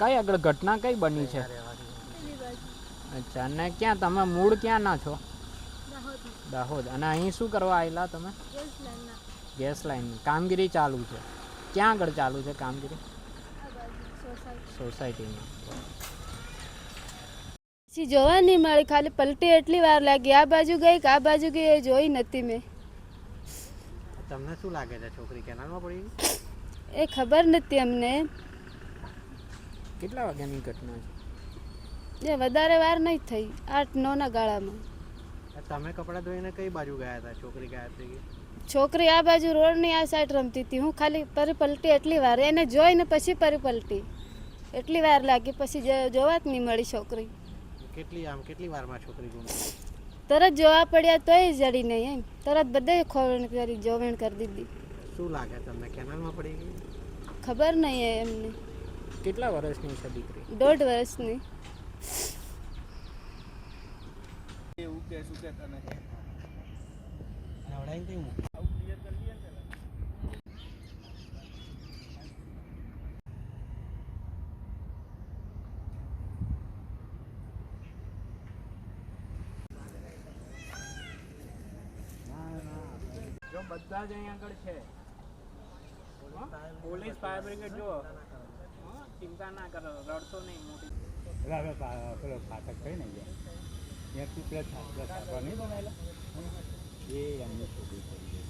કઈ આગળ ઘટના કઈ બની છે? અચ્છા અને ક્યાં તમે મૂળ ક્યાં ના છો? દાહોદ. અને અહીં શું કરવા આવેલા તમે? Gas line. કામગીરી ચાલુ છે. ક્યાં આગળ ચાલુ છે કામગીરી? સોસાયટીમાં. પછી જોવા નહીં મળી. ખાલી પલટી એટલી વાર લાગી. આ બાજુ ગઈ કે આ બાજુ ગઈ એ જોઈ નથી મેં. તમને શું લાગે છે? છોકરી કેનાલમાં પડી એ ખબર નથી અમને. કેટલા વાગ્યાની ઘટના છે? એ વધારે વાર નહીં થઈ. આઠ નવના ગાળામાં. તમે કપડાં ધોઈને કઈ બાજુ ગયા હતા? છોકરી ગયા હતી છોકરી આ બાજુ રોડની આ સાઈડ રમતી હતી. હું ખાલી પરી પલટી એટલી વાર. એને જોઈને પછી પરી પલટી એટલી વાર લાગી. પછી જોવા જ નહીં મળી છોકરી. કેટલી આમ કેટલી વારમાં છોકરી ગુમ તરત જોવા પડ્યા તોય જડી નહીં એમ. તરત બધે ખોવણ કરી જોવણ કરી દીધી. શું લાગે તમને? કેનાલમાં પડી ગઈ? ખબર નહીં એ એમને. કેટલા વર્ષની છે દીકરી દોઢ વર્ષની નવડાઈને કઈ મૂકી? જો બધા જ અહીં આગળ છે પોલીસ ફાયર બ્રિગેડ જો? ચિંતા ના કરો રડતો નહીં મોટી. હવે પેલો ફાટક થઈ ને ગયા. ત્યાંથી પેલા છાપરા છાપરા નહીં બનાવેલા. એ એમની છોકરી કરી